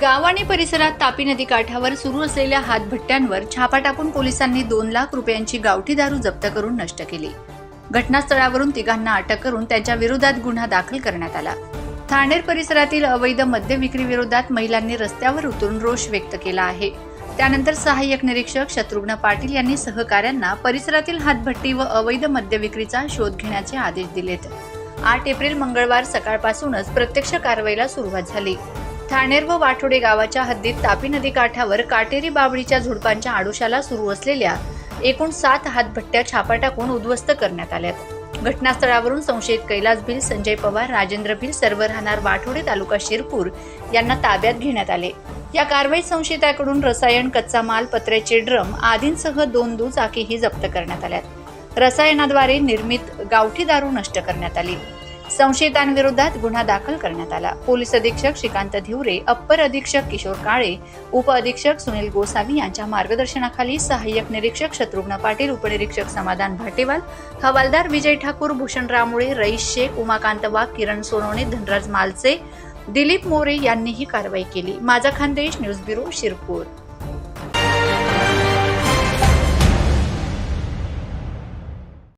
गाव आणि परिसरात तापी नदी काठावर सुरू असलेल्या हातभट्ट्यांवर छापा टाकून पोलिसांनी दोन लाख रुपयांची गावठी दारू जप्त करून नष्ट केली. घटनास्थळावरून तिघांना अटक करून त्यांच्या विरोधात गुन्हा दाखल करण्यात आला. ठाणेर परिसरातील अवैध मद्य विक्री विरोधात महिलांनी रस्त्यावर उतरून रोष व्यक्त केला आहे. त्यानंतर सहाय्यक निरीक्षक शत्रुघ्न पाटील यांनी सहकाऱ्यांना परिसरातील हातभट्टी व अवैध मद्य विक्रीचा शोध घेण्याचे आदेश दिलेत. आठ एप्रिल मंगळवार सकाळपासूनच प्रत्यक्ष कारवाईला सुरुवात झाली. ठाणेर व वाठोडे गावाच्या हद्दीत तापी नदी काठावर काटेरी बाबळीच्या झुडपांच्या आडोशाला सुरू असलेल्या एकूण सात हातभट्ट्या छापा टाकून उद्ध्वस्त करण्यात आल्यात. घटनास्थळावरून संशयित कैलास भिल संजय पवार राजेंद्र भिल सर्व राहणार वाठोडे तालुका शिरपूर यांना ताब्यात घेण्यात आले. या कारवाईत संशयिताकडून रसायन कच्चा माल पत्र्याचे ड्रम आदींसह दोन दुचाकीही जप्त करण्यात आल्यात. रसायनाद्वारे निर्मित गावठी दारू नष्ट करण्यात आली. संशयितांविरोधात गुन्हा दाखल करण्यात आला. पोलीस अधीक्षक श्रीकांत धिवरे अप्पर अधीक्षक किशोर काळे उप अधीक्षक सुनील गोसावी यांच्या मार्गदर्शनाखाली सहाय्यक निरीक्षक शत्रुघ्न पाटील उपनिरीक्षक समाधान भाटेवाल हवालदार विजय ठाकूर भूषण रामुळे रईस शेख उमाकांत वाघ किरण सोनवणे धनराज मालचे दिलीप मोरे यांनी ही कारवाई केली. माझा खानदेश न्यूज ब्युरो शिरपूर.